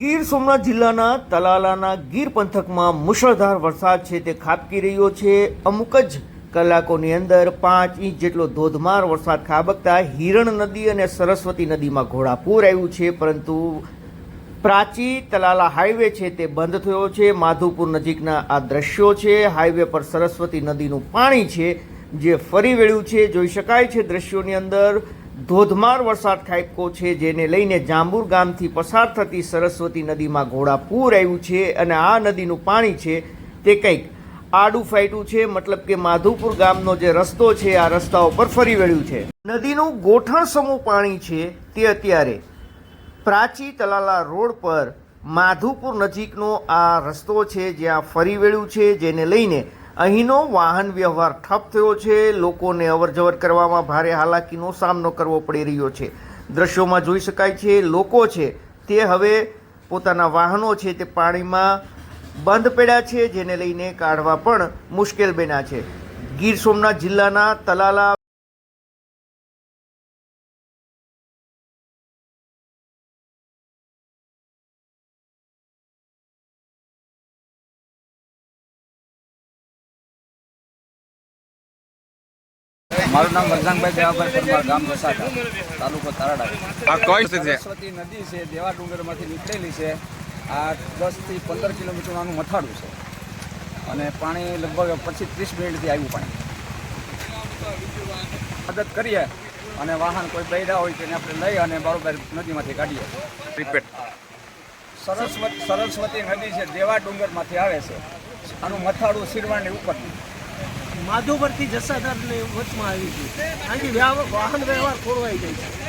ગીર સોમનાથ જિલ્લાના તલાલાના ગીર પંથકમાં મુશળધાર વરસાદ છે તે ખાબકી રહ્યો છે. અમુક જ કલાકોની અંદર પાંચ ઇંચ જેટલો ધોધમાર વરસાદ ખાબકતા હિરણ નદી અને સરસ્વતી નદીમાં ઘોડાપૂર આવ્યું છે, પરંતુ પ્રાચી તલાલા હાઈવે છે તે બંધ થયો છે. માધુપુર નજીકના આ દ્રશ્યો છે. હાઈવે પર સરસ્વતી નદીનું પાણી છે જે ફરી વળ્યું છે. જોઈ શકાય છે દ્રશ્યોની અંદર ધોધમાર વરસાદ ખાબકો છે, જેને લઈને જાંબુર ગામથી પસાર થતી સરસ્વતી નદીમાં ઘોડાપૂર આવ્યું છે અને આ નદીનું પાણી છે તે કંઈક આડું ફાઇટું છે, મતલબ કે માધુપુર ગામનો જે રસ્તો છે, આ રસ્તાઓ પર ફરી વળ્યું છે. નદીનું ગોઠણ સમૂહ પાણી છે તે અત્યારે પ્રાચી તલાલા રોડ પર માધુપુર નજીકનો આ રસ્તો છે, જ્યાં ફરી વળ્યું છે, જેને લઈને અહીંનો વાહન વ્યવહાર ઠપ થયો છે. લોકોને અવરજવર કરવામાં ભારે હાલાકીનો સામનો કરવો પડી રહ્યો છે. દ્રશ્યોમાં જોઈ શકાય છે, લોકો છે તે હવે પોતાના વાહનો છે તે પાણીમાં બંધ પડ્યા છે, જેને લઈને કાઢવા પણ મુશ્કેલ બન્યા છે. ગીર સોમનાથ જિલ્લાના તલાલા મારું નામ વરદાનભાઈ દેવાભાઈ પરમાર ગામ વસાતા તાલુકો તારાડા. આ કઈ સરસ્વતી નદી છે દેવા ડુંગરમાંથી નીકળેલી છે. આ દસથી પંદર કિલોમીટરનું આનું મથાળું છે. અને પાણી લગભગ પચીસ ત્રીસ મિનિટથી આવ્યું પાણી. મદદ કરીએ અને વાહન કોઈ બૈરા હોય તેને આપણે લઈ અને બરોબર નદીમાંથી કાઢીએ. રિપેટ સરસ્વતી સરસ્વતી નદી છે દેવા ડુંગરમાંથી આવે છે. આનું મથાળું શિરવાણની ઉપરથી માધોપરથી જસાધારને વચમાં આવી છે અહીંથી વ્યા- વાહન વ્યવહાર ખોરવાઈ જાય છે.